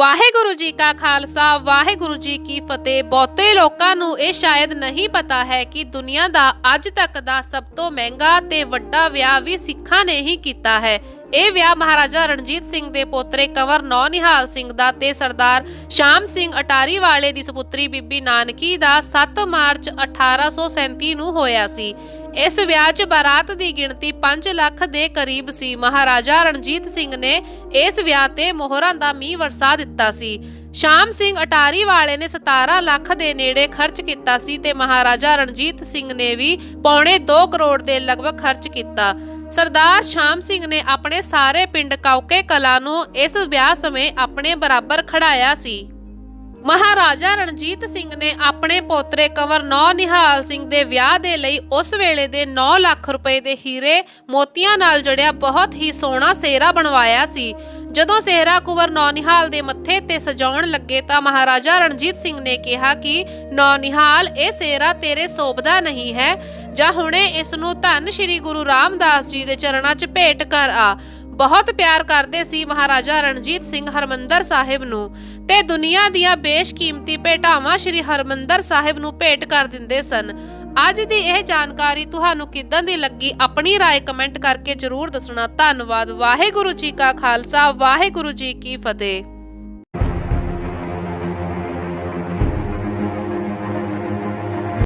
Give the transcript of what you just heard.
ਵਾਹਿਗੁਰੂ ਜੀ ਕਾ ਖਾਲਸਾ, ਵਾਹਿਗੁਰੂ ਜੀ ਕੀ ਫਤਿਹ। ਬਹੁਤੇ ਲੋਕਾਂ ਨੂੰ ਇਹ ਸ਼ਾਇਦ ਨਹੀਂ ਪਤਾ ਹੈ ਕਿ ਦੁਨੀਆ ਦਾ ਅੱਜ ਤੱਕ ਦਾ ਸਭ ਤੋਂ ਮਹਿੰਗਾ ਤੇ ਵੱਡਾ ਵਿਆਹ ਵੀ ਸਿੱਖਾਂ ਨੇ ਹੀ ਕੀਤਾ ਹੈ। ਇਹ ਵਿਆਹ ਮਹਾਰਾਜਾ ਰਣਜੀਤ ਸਿੰਘ ਦੇ ਪੋਤਰੇ ਕੰਵਰ ਨੌ ਨਿਹਾਲ ਸਿੰਘ ਦਾ ਤੇ ਸਰਦਾਰ ਸ਼ਾਮ ਸਿੰਘ ਅਟਾਰੀ ਵਾਲੇ ਦੀ ਸੁਪੁੱਤਰੀ ਬੀਬੀ ਨਾਨਕੀ ਦਾ 7 ਮਾਰਚ 1837 ਨੂੰ ਹੋਇਆ ਸੀ। ਇਸ ਵਿਆਹ 'ਚ ਬਾਰਾਤ ਦੀ ਗਿਣਤੀ 5 ਲੱਖ ਦੇ ਕਰੀਬ ਸੀ। ਮਹਾਰਾਜਾ ਰਣਜੀਤ ਸਿੰਘ ਨੇ ਇਸ ਵਿਆਹ ਤੇ ਮੋਹਰਾਂ ਦਾ ਮੀਂਹ ਵਰਸਾ ਦਿੱਤਾ ਸੀ। ਸ਼ਾਮ ਸਿੰਘ ਅਟਾਰੀ ਵਾਲੇ ਨੇ 17 ਲੱਖ ਦੇ ਨੇੜੇ ਖਰਚ ਕੀਤਾ ਸੀ ਤੇ ਮਹਾਰਾਜਾ ਰਣਜੀਤ ਸਿੰਘ ਨੇ ਵੀ ਪੌਣੇ 2 ਕਰੋੜ ਦੇ ਲਗਭਗ ਖਰਚ ਕੀਤਾ। ਸਰਦਾਰ ਸ਼ਾਮ ਸਿੰਘ ਨੇ ਆਪਣੇ ਸਾਰੇ ਪਿੰਡ ਕਾਉਕੇ ਕਲਾ ਨੂੰ ਇਸ ਵਿਆਹ ਸਮੇਂ ਆਪਣੇ ਬਰਾਬਰ ਖੜਾਇਆ ਸੀ। ਮਹਾਰਾਜਾ ਰਣਜੀਤ ਸਿੰਘ ਨੇ ਆਪਣੇ ਪੋਤਰੇ ਕੰਵਰ ਨੌ ਨਿਹਾਲ ਸਿੰਘ ਦੇ ਵਿਆਹ ਦੇ ਲਈ ਉਸ ਵੇਲੇ ਦੇ 9 ਲੱਖ ਰੁਪਏ ਦੇ ਹੀਰੇ ਮੋਤੀਆਂ ਨਾਲ ਜੜਿਆ ਬਹੁਤ ਹੀ ਸੋਹਣਾ ਸਿਹਰਾ ਬਣਵਾਇਆ ਸੀ। ਜਦੋਂ ਸਿਹਰਾ ਕੁਵਰ ਨੌ ਨਿਹਾਲ ਦੇ ਮੱਥੇ ਤੇ ਸਜਾਉਣ ਲੱਗੇ ਤਾਂ ਮਹਾਰਾਜਾ ਰਣਜੀਤ ਸਿੰਘ ਨੇ ਕਿਹਾ ਕਿ, ਨੌ ਨਿਹਾਲ, ਇਹ ਸਿਹਰਾ ਤੇਰੇ ਸੋਭਦਾ ਨਹੀਂ ਹੈ। ਜਾਂ ਹੁਣੇ ਇਸ ਨੂੰ ਧੰਨ ਸ਼੍ਰੀ ਗੁਰੂ ਰਾਮਦਾਸ ਜੀ ਦੇ ਚਰਨਾਂ 'ਚ ਭੇਟ ਕਰ ਆ। ਬਹੁਤ ਪਿਆਰ ਕਰਦੇ ਸੀ ਮਹਾਰਾਜਾ ਰਣਜੀਤ ਸਿੰਘ ਹਰਮੰਦਰ ਸਾਹਿਬ ਨੂੰ ਤੇ ਦੁਨੀਆ ਦੀਆਂ ਬੇਸ਼ਕੀਮਤੀ ਭੇਟਾਵਾਂ ਸ੍ਰੀ ਹਰਮੰਦਰ ਸਾਹਿਬ ਨੂੰ ਭੇਟ ਕਰ ਦਿੰਦੇ ਸਨ ਅੱਜ ਦੀ ਇਹ ਜਾਣਕਾਰੀ ਤੁਹਾਨੂੰ ਕਿੱਦਾਂ ਦੀ ਲੱਗੀ ਆਪਣੀ رائے ਕਮੈਂਟ ਕਰਕੇ ਜਰੂਰ ਦੱਸਣਾ ਧੰਨਵਾਦ ਵਾਹਿਗੁਰੂ ਜੀ ਕਾ ਖਾਲਸਾ ਵਾਹਿਗੁਰੂ ਜੀ ਕੀ ਫਤਿਹ